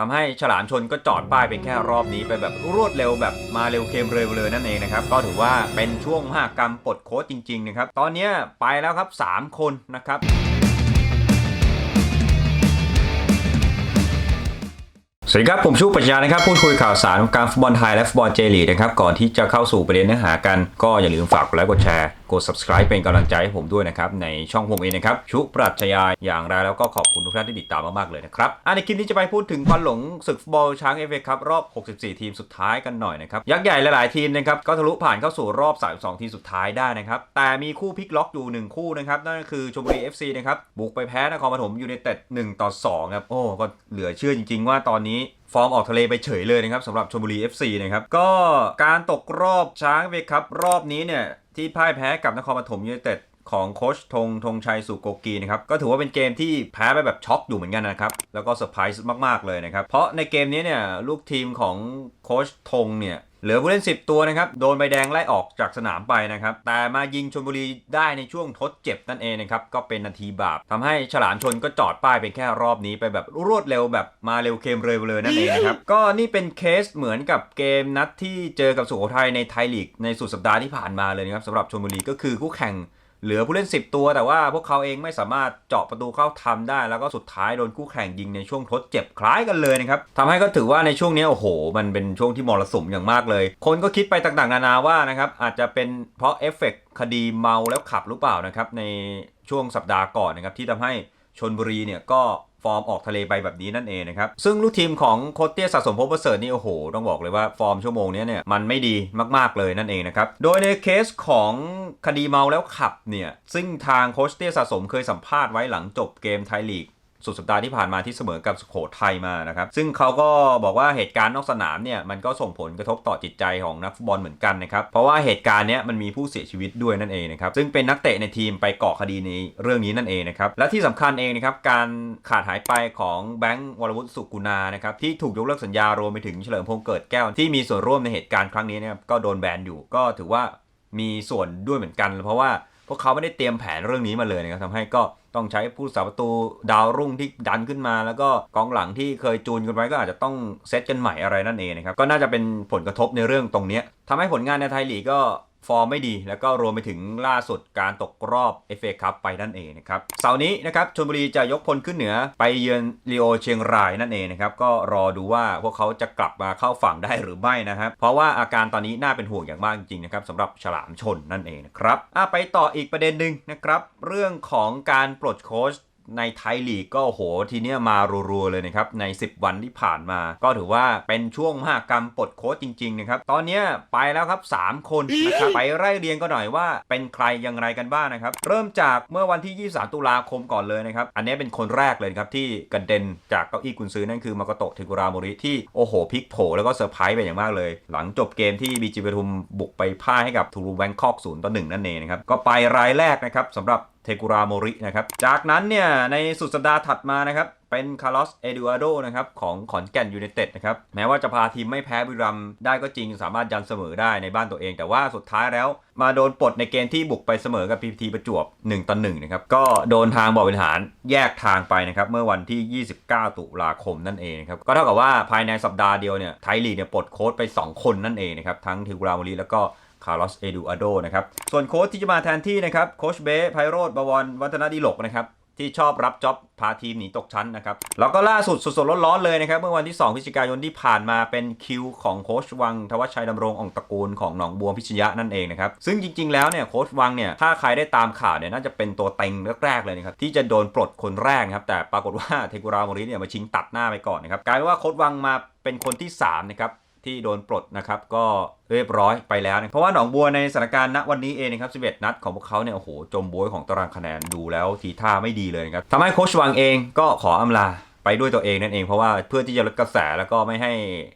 ทำให้ฉลามชนก็จอดป้ายเป็นแค่รอบนี้ไปแบบรวดเร็วแบบมาเร็วเค็มเร็วเลยนั่นเองนะครับ ก็ถือว่าเป็นช่วงมหากรรมปลดโค้ชจริงๆนะครับ ตอนนี้ไปแล้วครับ 3 คนนะครับสวัสดีครับ ผมชูปัญญานะครับ พูดคุยข่าวสารของการฟุตบอลไทยและฟุตบอลเจลีนะครับ ก่อนที่จะเข้าสู่ประเด็นเนื้อหากัน ก็อย่าลืมฝากกดไลค์กดแชร์ กด subscribe เป็นกำลังใจให้ผมด้วยนะครับในช่องผมเองนะครับชุปรัชญาอย่างไรแล้วก็ขอบคุณทุกท่านที่ติดตามมากๆเลยนะครับอะในคลิปนี้จะไปพูดถึงควันหลงศึกฟุตบอลช้างเอฟเอครับรอบ 64 ทีมสุดท้ายกันหน่อยนะครับยักษ์ใหญ่หลายๆทีมนะครับก็ทะลุผ่านเข้าสู่รอบ 32 ทีมสุดท้ายได้นะครับแต่มีคู่พลิกล็อกอยู่หนึ่งคู่นะครับนั่นก็คือชลบุรี FC นะครับบุกไปแพ้นครปฐมยูไนเต็ด1ต่อ2ครับโอ้ก็เหลือเชื่อจริง ๆ ว่าตอนนี้ ฟอร์มออกทะเลไปเฉยเลยนะครับสำหรับชลบุรี FC นะครับก็การตกรอบช้างเวครับรอบนี้เนี่ยที่พ่ายแพ้กับนครปฐมยูไนเต็ดของโคชธงธงชัยสุโกกีนะครับก็ถือว่าเป็นเกมที่แพ้ไปแบบช็อกอยู่เหมือนกันนะครับ แล้วก็เซอร์ไพรส์มาก ๆ เลยนะครับ เพราะในเกมนี้เนี่ยลูกทีมของโคชธงเนี่ย เหลือผู้เล่น 10 ตัวนะครับ โดนใบแดงไล่ออกจากสนามไปนะครับ แต่มายิงชนบุรีได้ในช่วงทดเจ็บนั่นเองนะครับ ก็เป็นนาทีบาปทำให้ฉลามชนก็จอดป้ายเป็นแค่รอบนี้ไปแบบรวดเร็วแบบมาเร็วเค็มเร็วเลยนั่นเองนะครับ ก็นี่เป็นเคสเหมือนกับเกมนัดที่เจอกับสุโขทัยในไทยลีกในสุดสัปดาห์ที่ผ่านมาเลยนะครับสำหรับชนบุรีก็คือคู่แข่ง เหลือผู้เล่น 10 ตัว แต่ว่าพวกเขาเองไม่สามารถเจาะประตูเข้าทำได้ แล้วก็สุดท้ายโดนคู่แข่งยิงในช่วงทดเจ็บคล้ายกันเลยนะครับทำให้ก็ถือว่าในช่วงนี้โอ้โห มันเป็นช่วงที่มรสุมอย่างมากเลย คนก็คิดไปต่างๆ นานาว่านะครับอาจจะเป็นเพราะเอฟเฟกต์คดีเมาแล้วขับหรือเปล่านะครับในช่วงสัปดาห์ก่อนนะครับที่ทำให้ ชนบุรีเนี่ยก็ฟอร์มออกทะเลไปแบบนี้นั่นเองนะครับ ซึ่งลูกทีมของโคชเตี้ยสะสมพบประเสริฐนี่โอ้โห ต้องบอกเลยว่าฟอร์มชั่วโมงนี้เนี่ยมันไม่ดีมากๆเลยนั่นเองนะครับ โดยในเคสของคดีเมาแล้วขับเนี่ยซึ่งทางโคชเตี้ยสะสมเคยสัมภาษณ์ไว้หลังจบเกมไทยลีก สุดสัปดาห์ที่ผ่านมาที่เสมอกับสุโขทัยมานะครับ ซึ่งเขาก็บอกว่าเหตุการณ์นอกสนามเนี่ยมันก็ส่งผลกระทบต่อจิตใจของนักฟุตบอลเหมือนกันนะครับ เพราะว่าเหตุการณ์เนี้ยมันมีผู้เสียชีวิตด้วยนั่นเองนะครับ ซึ่งเป็นนักเตะในทีมไปก่อคดีในเรื่องนี้นั่นเองนะครับ และที่สำคัญเองนะครับการขาดหายไปของแบงค์วรวุฒิสุกุณานะครับที่ถูกยกเลิกสัญญารวมไปถึงเฉลิมพงษ์เกิดแก้วที่มีส่วนร่วมในเหตุการณ์ครั้งนี้นะครับก็โดนแบนอยู่ก็ถือว่ามีส่วนด้วยเหมือนกัน เพราะว่าพวกเขาไม่ได้เตรียมแผนเรื่องนี้มาเลยนะครับทำให้ก็ ต้องใช้ผู้สาประตูดาวรุ่งที่ดันขึ้นมา แล้วก็กองหลังที่เคยจูนกันไว้ก็อาจจะต้องเซตกันใหม่อะไรนั่นเองนะครับก็น่าจะเป็นผลกระทบในเรื่องตรงนี้ทำให้ผลงานในไทยลีกก็ ฟอร์มไม่ดี แล้วก็รวมไปถึงล่าสุดการตกรอบ FA คัพไปนั่นเองนะครับเสาร์นี้นะครับชลบุรีจะยกพลขึ้นเหนือไปเยือนลีโอเชียงรายนั่นเองนะครับก็รอดูว่าพวกเขาจะกลับมาเข้าฝั่งได้หรือไม่นะครับเพราะว่าอาการตอนนี้น่าเป็นห่วงอย่างมากจริงๆนะครับสำหรับฉลามชนนั่นเองนะครับไปต่ออีกประเด็นหนึ่งนะครับเรื่องของการปลดโค้ช ในไทยลีกก็โอ้โหทีเนี้ยมารัวๆเลยนะครับใน 10 วันที่ผ่านมา ก็ถือว่าเป็นช่วงมหากรรมปลดโค้ชจริงๆนะครับตอนเนี้ยไปแล้วครับ 3 คนนะครับไปไล่เรียงก็หน่อยว่าเป็นใครอย่างไรกันบ้างนะครับเริ่มจากเมื่อวันที่ 23 ตุลาคมก่อนเลยนะครับอันนี้เป็นคนแรกเลยครับที่กระเด็นจากเก้าอี้กุนซือนั่นคือมาโกโตะเทกุราโมริที่โอ้โหพลิกโผแล้วก็เซอร์ไพรส์ไปอย่างมากเลย หลังจบเกมที่บีจีปทุมบุกไปพ่ายให้กับทูรูแบงคอกศูนย์ต่อหนึ่งนั่นเองนะครับก็ไปรายแรกนะครับสำหรับเทกุราโมรินะครับ จากนั้นเนี่ยในสุดสัปดาห์ถัดมานะครับ เป็นคาร์ลอสเอดูอาโดนะครับของขอนแก่นยูไนเต็ดนะครับ แม้ว่าจะพาทีมไม่แพ้บุรีรัมย์ได้ก็จริงสามารถยันเสมอได้ในบ้านตัวเอง แต่ว่าสุดท้ายแล้วมาโดนปลดในเกมที่บุกไปเสมอกับพีทีประจวบ1ต่อ1นะครับ ก็โดนทางบอร์ดบริหารแยกทางไปนะครับ เมื่อวันที่ 29 ตุลาคมนั่นเองนะครับ ก็เท่ากับว่าภายในสัปดาห์เดียวเนี่ยไทยลีกเนี่ยปลดโค้ชไป 2 คนนั่นเองนะครับทั้งเทกุราโมริแล้วก็ คาร์ลอสเอดูอาโดนะครับ ส่วนโค้ชที่จะมาแทนที่นะครับโค้ชเบ้ไพโรธบวรวัฒนดิลกนะครับที่ชอบรับจ็อบพาทีมหนีตกชั้นนะครับ แล้วก็ล่าสุดสดๆร้อนๆเลยนะครับ เมื่อวันที่ 2 พฤศจิกายนที่ผ่านมาเป็นคิวของโค้ชวังทวัชชัยดำรงองตระกูลของหนองบัวพิชยะนั่นเองนะครับ ซึ่งจริงๆแล้วเนี่ยโค้ชวังเนี่ยถ้าใครได้ตามข่าวเนี่ยน่าจะเป็นตัวเต็งแรกๆเลยนะครับที่จะโดนปลดคนแรกนะครับแต่ปรากฏว่าเทกุราโมริเนี่ยมาชิงตัดหน้าไปก่อนนะครับกลายเป็นว่าโค้ชวังมาเป็นคนที่สามนะครับ ที่โดนปลดนะครับก็เรียบร้อยไปแล้ว เพราะว่าหนองบัวในสถานการณ์ณวันนี้เองนะครับ 11 นัดของพวกเขาเนี่ยโอ้โหจมบวยของตารางคะแนนดูแล้วทีท่าไม่ดีเลยนะครับทำให้โคชวังเองก็ขออำลาไปด้วยตัวเองนั่นเองเพราะว่าเพื่อที่จะลดกระแสแล้วก็ไม่ให้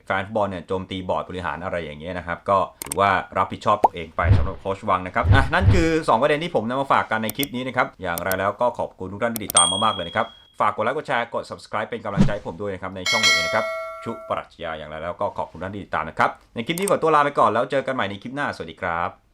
แฟนฟุตบอลเนี่ยโจมตีบอร์ดบริหารอะไรอย่างเงี้ยนะครับ ก็ถือว่ารับผิดชอบตัวเองไปสำหรับโค้ชวังนะครับอะนั่นคือ 2 ประเด็นที่ผมนำมาฝากกันในคลิปนี้นะครับ อย่างไรแล้วก็ขอบคุณทุกท่านที่ติดตามมากๆเลยนะครับ ฝากกดไลค์กดแชร์กด subscribe เป็นกำลังใจให้ผมด้วยนะครับในช่องผมเองนะครับ ชุปรัชญาอย่างไรแล้วก็ขอบคุณท่านที่ติดตามนะครับ ในคลิปนี้ขอตัวลาไปก่อนแล้วเจอกันใหม่ในคลิปหน้าสวัสดีครับ